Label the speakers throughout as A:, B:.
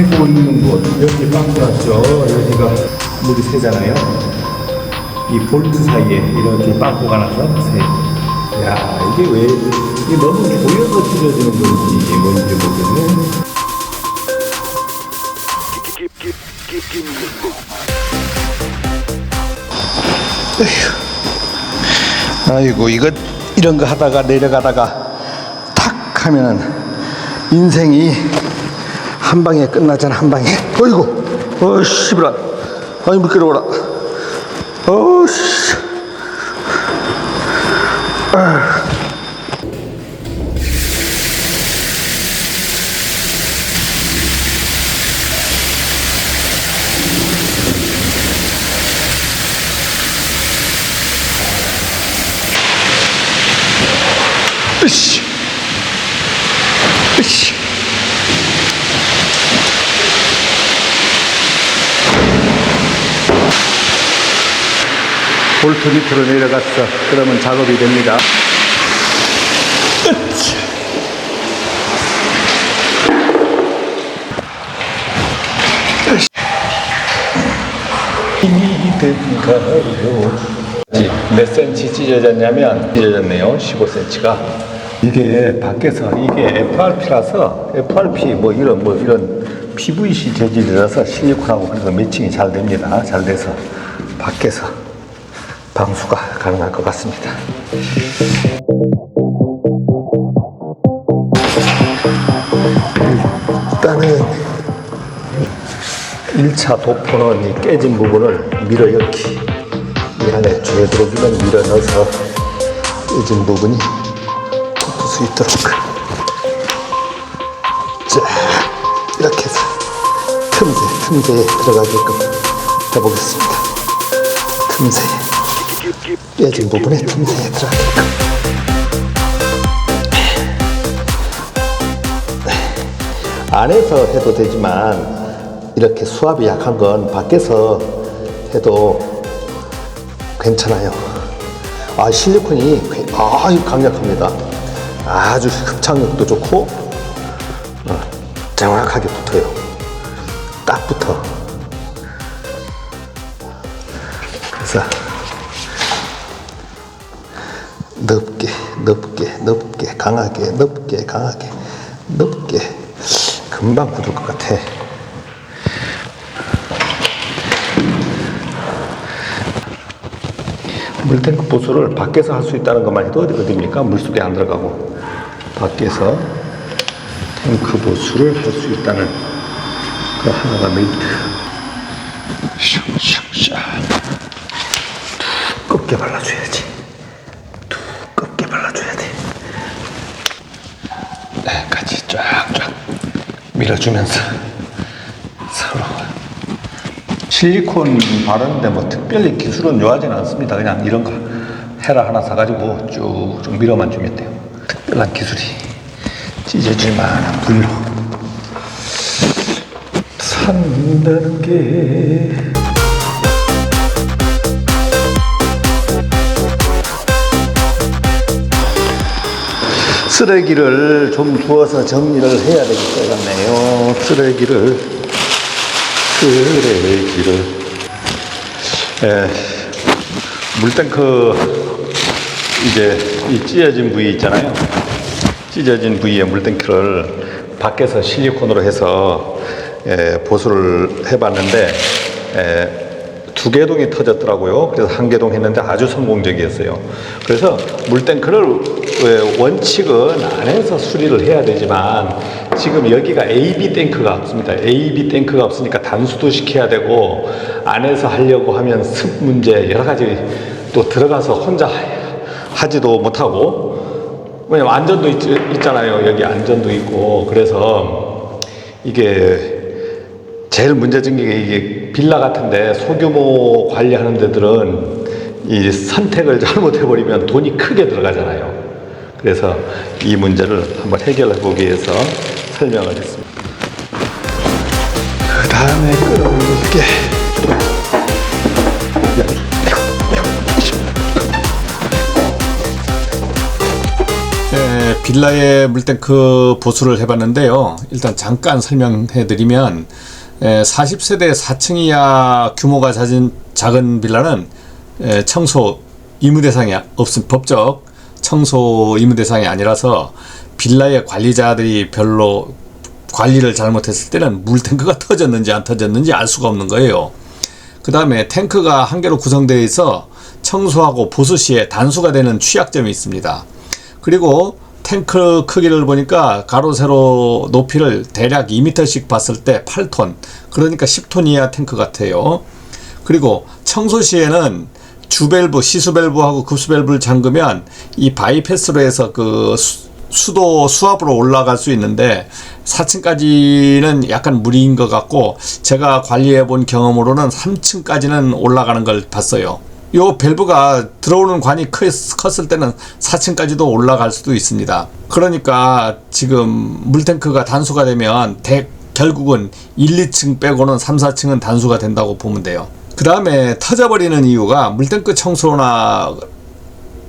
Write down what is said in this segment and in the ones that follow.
A: 새고 있는 곳 여기 빵꾸났죠? 여기가 물이 새잖아요. 이 볼트 사이에 이렇게 빵꾸가 나서 새야 이게 왜 이게 너무 조여서 찢어지는 건지 뭔지 모르겠네.
B: 아이고 이거 이런 거 하다가 내려가다가 탁 하면은 인생이 한 방에 끝나잖아 한 방에. 어이구 어씨부라 아이 미끄러워라. 어씨. 으씨 으씨 볼트 밑으로 내려갔어. 그러면 작업이 됩니다. 힘이 된가요? 몇 센치 찢어졌냐면 찢어졌네요. 15cm가. 이게 밖에서 이게 FRP라서 FRP 뭐 이런 뭐 이런 PVC 재질이라서 실리콘하고 그래서 매칭이 잘 됩니다. 잘 돼서 밖에서 방수가 가능할 것 같습니다. 일단은 1차 도포는 이 깨진 부분을 밀어 넣기. 이 안에 되도록이면 밀어 넣어서 깨진 부분이 덮을 수 있도록. 자 이렇게 해서 틈새 틈새에 들어가게끔 해보겠습니다. 틈새 깨진 부분에 들어가게끔 안에서 해도 되지만 이렇게 수압이 약한 건 밖에서 해도 괜찮아요. 아 실리콘이 꽤- 아주 강력합니다. 아주 흡착력도 좋고 어, 정확하게 붙어요. 딱 붙어. 그래서 넓게 넓게 넓게 강하게 넓게 강하게 넓게. 금방 굳을 것 같아. 물탱크 보수를 밖에서 할 수 있다는 것만 해도 어디, 어디입니까? 물속에 안 들어가고. 밖에서 탱크 보수를 할 수 있다는 그 하나가 메리트. 샥샥샥. 두껍게 발라줘야지 발라줘야 돼 네, 같이 쫙쫙 밀어주면서 서로 실리콘 바르는데 뭐 특별히 기술은 요하지는 않습니다. 그냥 이런 거 헤라 하나 사가지고 쭉쭉 밀어만 주면 돼요. 특별한 기술이 찢어질 만한 불로 산다는 게 쓰레기를 좀 주워서 정리를 해야 것 같네요. 쓰레기를 쓰레기를 예, 물탱크 이제 이 찢어진 부위 있잖아요. 찢어진 부위에 물탱크를 밖에서 실리콘으로 해서 예, 보수를 해봤는데 예, 두 개동이 터졌더라고요. 그래서 한 개동 했는데 아주 성공적이었어요. 그래서 물탱크를 왜 원칙은 안에서 수리를 해야 되지만 지금 여기가 AB 탱크가 없습니다. AB 탱크가 없으니까 단수도 시켜야 되고 안에서 하려고 하면 습 문제 여러 가지 또 들어가서 혼자 하지도 못하고 왜냐면 안전도 있, 있잖아요. 여기 안전도 있고 그래서 이게 제일 문제적인 게 이게 빌라 같은데 소규모 관리하는 데들은 이 선택을 잘못해버리면 돈이 크게 들어가잖아요. 그래서 이 문제를 한번 해결해 보기 위해서 설명을 했습니다. 그 다음에 끌어올릴게. 예,
C: 빌라의 물탱크 보수를 해봤는데요. 일단 잠깐 설명해드리면 40세대 4층 이하 규모가 작은, 작은 빌라는 에, 청소 의무 대상이 없음 법적 청소 의무 대상이 아니라서 빌라의 관리자들이 별로 관리를 잘못했을 때는 물탱크가 터졌는지 안 터졌는지 알 수가 없는 거예요. 그 다음에 탱크가 한 개로 구성되어 있어 청소하고 보수 시에 단수가 되는 취약점이 있습니다. 그리고 탱크 크기를 보니까 가로 세로 높이를 대략 2m씩 봤을 때 8톤 그러니까 10톤 이하 탱크 같아요. 그리고 청소 시에는 주밸브, 시수밸브하고 급수밸브를 잠그면 이 바이패스로 해서 그 수- 수도 수압으로 올라갈 수 있는데 4층까지는 약간 무리인 것 같고 제가 관리해 본 경험으로는 3층까지는 올라가는 걸 봤어요. 요 밸브가 들어오는 관이 크- 컸을 때는 4층까지도 올라갈 수도 있습니다. 그러니까 지금 물탱크가 단수가 되면 대, 결국은 1, 2층 빼고는 3, 4층은 단수가 된다고 보면 돼요. 그 다음에 터져버리는 이유가 물탱크 청소나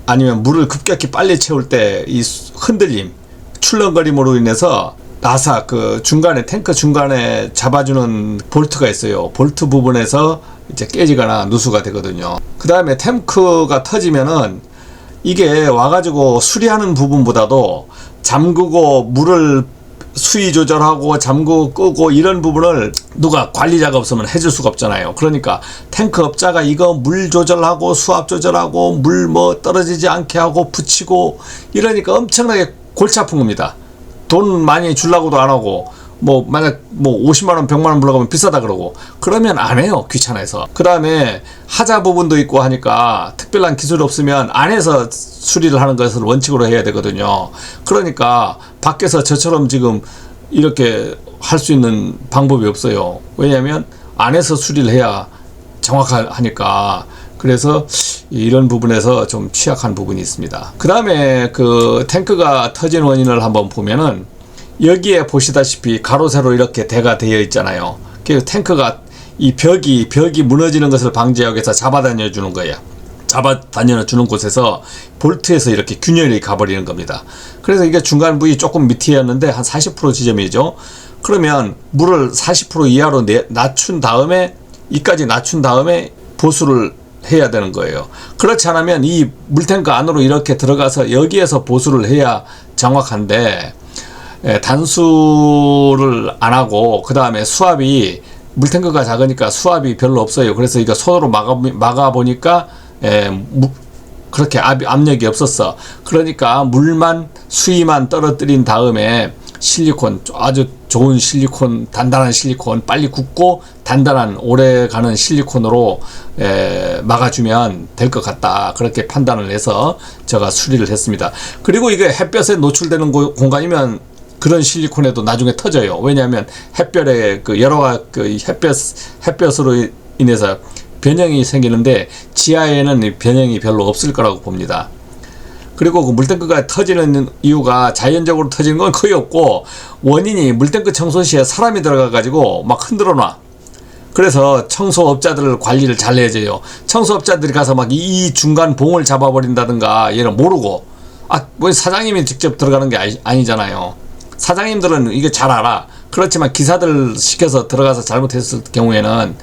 C: 아니면 물을 급격히 빨리 채울 때 이 흔들림, 출렁거림으로 인해서 나사 그 중간에 탱크 중간에 잡아주는 볼트가 있어요. 볼트 부분에서 이제 깨지거나 누수가 되거든요. 그 다음에 탱크가 터지면은 이게 와가지고 수리하는 부분보다도 잠그고 물을 수위 조절하고 잠그고 끄고 이런 부분을 누가 관리자가 없으면 해줄 수가 없잖아요. 그러니까 탱크 업자가 이거 물 조절하고 수압 조절하고 물 뭐 떨어지지 않게 하고 붙이고 이러니까 엄청나게 골치 아픈 겁니다. 돈 많이 주려고도 안 하고 뭐 만약 뭐 50만 원, 100만 원 불러가면 비싸다 그러고 그러면 안 해요. 귀찮아서. 그 다음에 하자 부분도 있고 하니까 특별한 기술이 없으면 안에서 수리를 하는 것을 원칙으로 해야 되거든요. 그러니까 밖에서 저처럼 지금 이렇게 할 수 있는 방법이 없어요. 왜냐하면 안에서 수리를 해야 정확하니까 그래서 이런 부분에서 좀 취약한 부분이 있습니다. 그 다음에 그 탱크가 터진 원인을 한번 보면은 여기에 보시다시피 가로 세로 이렇게 대가 되어 있잖아요. 그 탱크가 이 벽이 벽이 무너지는 것을 방지하기 위해서 잡아다녀 주는 거예요. 잡아 다녀 주는 곳에서 볼트에서 이렇게 균열이 가버리는 겁니다. 그래서 이게 중간 부위 조금 밑이었는데 한 40% 지점이죠. 그러면 물을 40% 이하로 내, 낮춘 다음에 이까지 낮춘 다음에 보수를 해야 되는 거예요. 그렇지 않으면 이 물탱크 안으로 이렇게 들어가서 여기에서 보수를 해야 정확한데 예, 단수를 안 하고 그 다음에 수압이 물탱크가 작으니까 수압이 별로 없어요. 그래서 이거 손으로 막아 막아 보니까 예, 무, 그렇게 압, 압력이 없었어. 그러니까 물만 수위만 떨어뜨린 다음에 실리콘 아주 좋은 실리콘 단단한 실리콘 빨리 굳고 단단한 오래 가는 실리콘으로 에, 막아주면 될 것 같다. 그렇게 판단을 해서 제가 수리를 했습니다. 그리고 이게 햇볕에 노출되는 고- 공간이면 그런 실리콘에도 나중에 터져요. 왜냐하면 햇볕에 그 여러 가- 그 햇볕 햇볕으로 인해서 변형이 생기는데 지하에는 이 변형이 별로 없을 거라고 봅니다. 그리고 그 물탱크가 터지는 이유가 자연적으로 터지는 건 거의 없고 원인이 물탱크 청소 시에 사람이 들어가 가지고 막 흔들어 놔. 그래서 청소업자들 관리를 잘 해줘요. 청소업자들이 가서 막 이 중간 봉을 잡아버린다든가 얘는 모르고 아, 뭐 사장님이 직접 들어가는 게 아니, 아니잖아요. 사장님들은 이게 잘 알아. 그렇지만 기사들 시켜서 들어가서 잘못했을 경우에는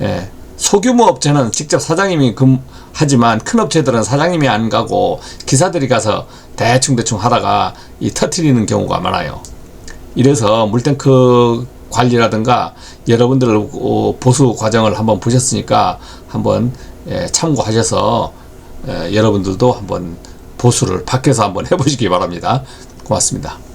C: 예, 소규모 업체는 직접 사장님이 금 하지만 큰 업체들은 사장님이 안 가고 기사들이 가서 대충 대충 하다가 이 터트리는 경우가 많아요. 이래서 물탱크 관리라든가 여러분들 어, 보수 과정을 한번 보셨으니까 한번 예, 참고하셔서 예, 여러분들도 한번 보수를 밖에서 한번 해보시기 바랍니다. 고맙습니다.